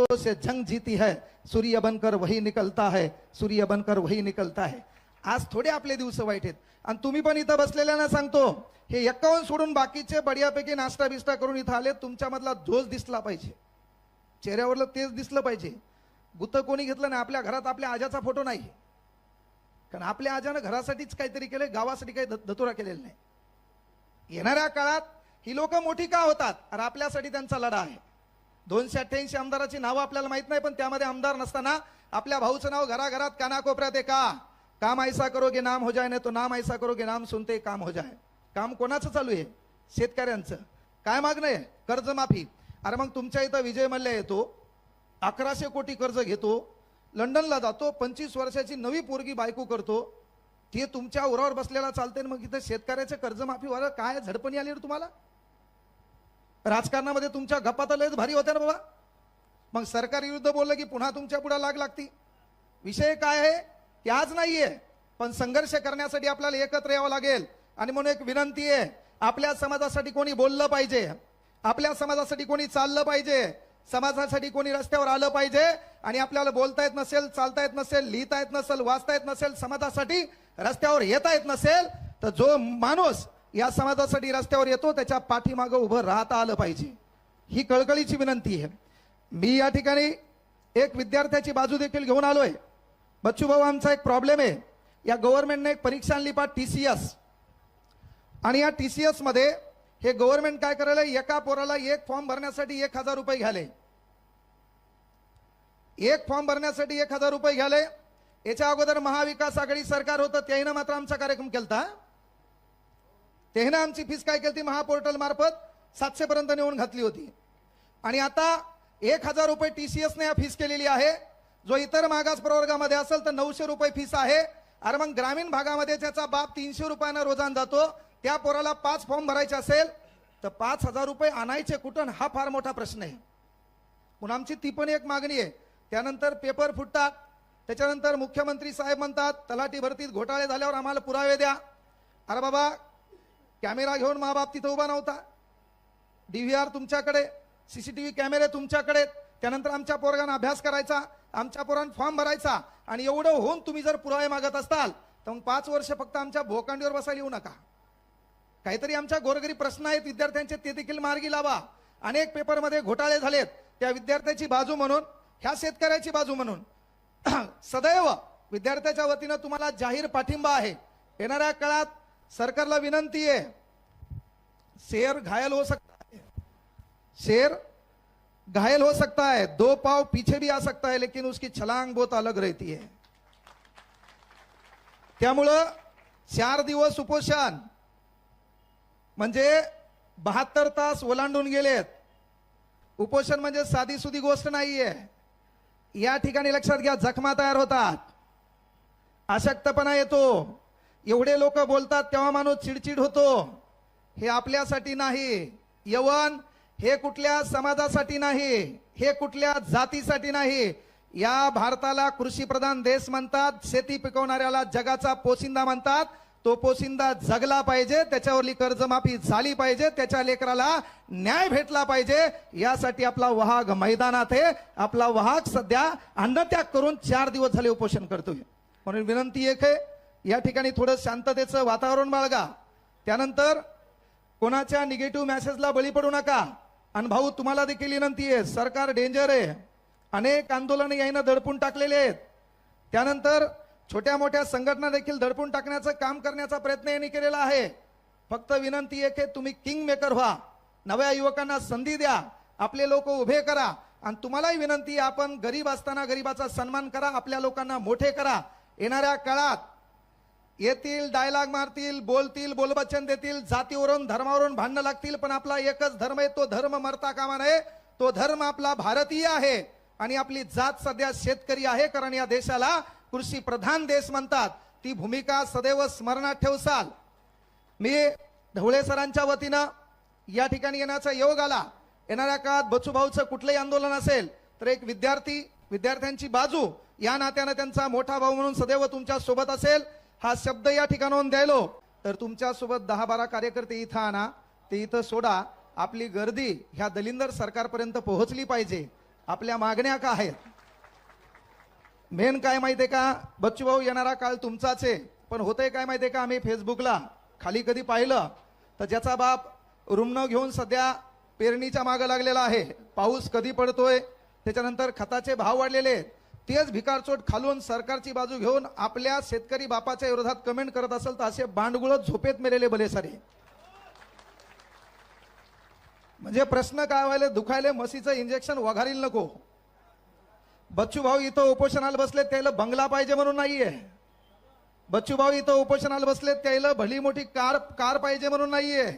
से जंग जीती है सूर्य बनकर वही निकलता है सूर्य बनकर वही निकलता है। आज थोडे आपले दिवस वाईट आहेत। आणि तुम्ही पण इथं बसलेल्यांना सांगतो हे एक्कावन्न सोडून बाकीचे बढियापैकी नाश्ता बिस्टा करून इथं आले तुमच्यामधला जोश दिसला पाहिजे. चेहऱ्यावरलं तेच दिसलं पाहिजे. गुत कोणी घेतलं नाही आपल्या घरात आपल्या आजाचा फोटो नाही. कारण आपल्या आजानं घरासाठीच काहीतरी केलंय गावासाठी काही धतुरा केलेला नाही. येणाऱ्या काळात ही लोक मोठी का होतात? आणि आपल्यासाठी त्यांचा लढा आहे. दोनशे अठ्ठ्याऐंशी आमदाराची नावं आपल्याला माहीत नाही पण त्यामध्ये आमदार नसताना आपल्या भाऊचं नाव घराघरात कानाकोपऱ्यात आहे का काम ऐसा करोगे नाम हो जाय नाही तो नाम ऐसा करोगे नाम सुनते काम हो जाए काम कोणाचं चालू आहे? शेतकऱ्यांचं. काय मागणं आहे? कर्जमाफी. अरे मग तुमच्या इथं विजय मल्ल्या येतो अकराशे कोटी कर्ज घेतो लंडनला जातो पंचवीस वर्षाची नवी पोरगी बायको करतो ते तुमच्या उरावर बसलेला चालते मग इथं शेतकऱ्याच्या कर्जमाफीवर काय झडपणी आली तुम्हाला? राजकारणामध्ये तुमच्या गप्पा तर लयच भारी होत्या ना बाबा. मग सरकार विरुद्ध बोललं की पुन्हा तुमच्यापुढे लाग लागती. विषय काय आहे? की आज नाहीये पण संघर्ष करण्यासाठी आपल्याला एकत्र यावं लागेल. आणि म्हणून एक विनंती आहे आपल्या समाजासाठी कोणी बोललं पाहिजे? आपल्या समाजासाठी कोणी चाललं पाहिजे? समाजासाठी कोणी रस्त्यावर आलं पाहिजे? आणि आपल्याला बोलता येत नसेल चालता येत नसेल लिहिता येत नसेल वाचता येत नसेल समाजासाठी रस्त्यावर येता येत नसेल तर जो माणूस या समाजासाठी रस्त्यावर येतो त्याच्या पाठीमागं उभं राहता आलं पाहिजे. ही कळकळीची विनंती आहे. मी या ठिकाणी एक विद्यार्थ्याची बाजू देखील घेऊन आलोय. बच्चू भाऊ आमचा एक प्रॉब्लेम आहे. या गव्हर्नमेंटने एक परीक्षा आणली पा टी सी एस आणि या टी सी एसमध्ये हे गव्हर्नमेंट काय करायला एका पोराला एक फॉर्म भरण्यासाठी एक हजार रुपये घ्याले. एक फॉर्म भरण्यासाठी एक हजार रुपये घ्याले. याच्या अगोदर महाविकास आघाडी सरकार होतं त्याहीनं मात्र आमचा कार्यक्रम केलता. तेहनं आमची फीस काय केली महापोर्टल मार्फत सातशे पर्यंत नेऊन घातली होती. आणि आता एक हजार रुपये टी सी एसने या फीस केलेली आहे. जो इतर मागास प्रवर्गामध्ये असेल तर नऊशे रुपये फीस आहे. अरे मग ग्रामीण भागामध्ये त्याचा बाप तीनशे रुपयानं रोजान जातो त्या पोराला पाच फॉर्म भरायचे असेल तर पाच हजार रुपये आणायचे कुठून हा फार मोठा प्रश्न आहे. म्हणून आमची ती पण एक मागणी आहे. त्यानंतर पेपर फुटतात. त्याच्यानंतर मुख्यमंत्री साहेब म्हणतात तलाठी भरतीत घोटाळे झाल्यावर आम्हाला पुरावे द्या. अरे बाबा कॅमेरा घेऊन महाबाप तिथं उभा नव्हता. डीव्हीआर तुमच्याकडे सीसीटीव्ही कॅमेरे तुमच्याकडे त्यानंतर आमच्या पोरगांना अभ्यास करायचा आमच्या पोरांना फॉर्म भरायचा आणि एवढं होऊन तुम्ही जर पुरावे मागत असाल तर मग पाच वर्ष फक्त आमच्या भोकांडीवर बसायला येऊ नका. काहीतरी आमच्या गोरगरी प्रश्न आहेत विद्यार्थ्यांचे ते देखील मार्गी लावा. अनेक पेपरमध्ये घोटाळे झालेत. त्या विद्यार्थ्याची बाजू म्हणून ह्या शेतकऱ्याची बाजू म्हणून. सदैव विद्यार्थ्याच्या वतीनं तुम्हाला जाहीर पाठिंबा आहे. येणाऱ्या काळात सरकारला विनंती आहे. शेर घायल हो सकता है. शेर घायल हो सकता है. दो पाव पीछे भी आ सकता है लेकिन उसकी छलांग बहुत अलग रहती है. त्यामुळं चार दिवस उपोषण. म्हणजे बहात्तर तास ओलांडून गेलेत. उपोषण म्हणजे साधी सुधी गोष्ट नाहीये. या ठिकाणी लक्षात घ्या जखमा तयार होतात. अशक्तपणा येतो. एवढे लोक बोलतात तेव्हा माणूस चिडचिड होतो. हे आपल्यासाठी नाही. यवन हे कुठल्या समाजासाठी नाही. हे कुठल्या जातीसाठी नाही. या भारताला कृषी प्रधान देश म्हणतात शेती पिकवणाऱ्याला जगाचा पोशिंदा म्हणतात. तो पोशिंदा जगला पाहिजे त्याच्यावरली कर्जमाफी झाली पाहिजे त्याच्या लेकराला न्याय भेटला पाहिजे. यासाठी आपला वाहग मैदानात आहे. आपला वाहक सध्या अन्नत्याग करून चार दिवस झाले उपोषण करतोय. म्हणून विनंती एक आहे या ठिकाणी थोडं शांततेचं वातावरण बाळगा. त्यानंतर कोणाच्या निगेटिव्ह मॅसेजला बळी पडू नका. आणि भाऊ तुम्हाला देखील विनंती आहे सरकार डेंजर आहे. अनेक आंदोलन यायनं दडपून टाकलेले आहेत. त्यानंतर छोट्या मोठ्या संघटना देखील दडपून टाकण्याचं काम करण्याचा प्रयत्न यांनी केलेला आहे. फक्त विनंती आहे की तुम्ही किंग मेकर व्हा. नव्या युवकांना संधी द्या. आपले लोक उभे करा. आणि तुम्हालाही विनंती आपण गरीब असताना गरीबाचा सन्मान करा आपल्या लोकांना मोठे करा. येणाऱ्या काळात येतील डायलॉग मारतील बोलतील बोलबच्चन देतील जातीवरून धर्मावरून भांडणं लागतील पण आपला एकच धर्म आहे तो धर्म मरता कामा नये. तो धर्म आपला भारतीय आहे आणि आपली जात सध्या शेतकरी आहे कारण या देशाला कृषी प्रधान देश म्हणतात. ती भूमिका सदैव स्मरणात ठेवसाल. मी ढवळे सरांच्या वतीनं या ठिकाणी येण्याचा योग आला. येणाऱ्या काळात बचूभाऊचं कुठलंही आंदोलन असेल तर एक विद्यार्थी विद्यार्थ्यांची बाजू या नात्यानं त्यांचा मोठा भाऊ म्हणून सदैव तुमच्यासोबत असेल. हा शब्द या ठिकाणाहून द्यायलो. तर तुमच्यासोबत दहा बारा कार्यकर्ते इथं आणा. ते इथं सोडा. आपली गर्दी ह्या दलिंदर सरकारपर्यंत पोहोचली पाहिजे. आपल्या मागण्या का आहेत? मेन काय माहितीये का? बच्चू भाऊ येणारा काळ तुमचाच आहे. पण होतंय काय माहितीये का? आम्ही फेसबुकला खाली कधी पाहिलं? तर ज्याचा बाप रुग्ण घेऊन सध्या पेरणीच्या मागं लागलेला आहे. पाऊस कधी पडतोय? त्याच्यानंतर खताचे भाव वाढलेले आहेत. तेच भिकारचोट खालून सरकारची बाजू घेऊन आपल्या शेतकरी बापाच्या विरोधात कमेंट करत असेल तर असे बांडगुळ झोपेत मेलेले भले सारे. म्हणजे प्रश्न काय व्हायले? दुखायले? म्हशीचं इंजेक्शन वघारील नको. बच्चू भाऊ इथं उपोषणाला बसले त्याला बंगला पाहिजे म्हणून नाहीये. बच्चू भाऊ इथं उपोषणाला बसले त्याला भली मोठी कार कार पाहिजे म्हणून नाहीये.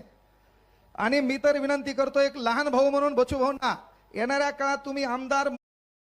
आणि मी तर विनंती करतो एक लहान भाऊ म्हणून बच्चू भाऊंना येणाऱ्या काळात तुम्ही आमदार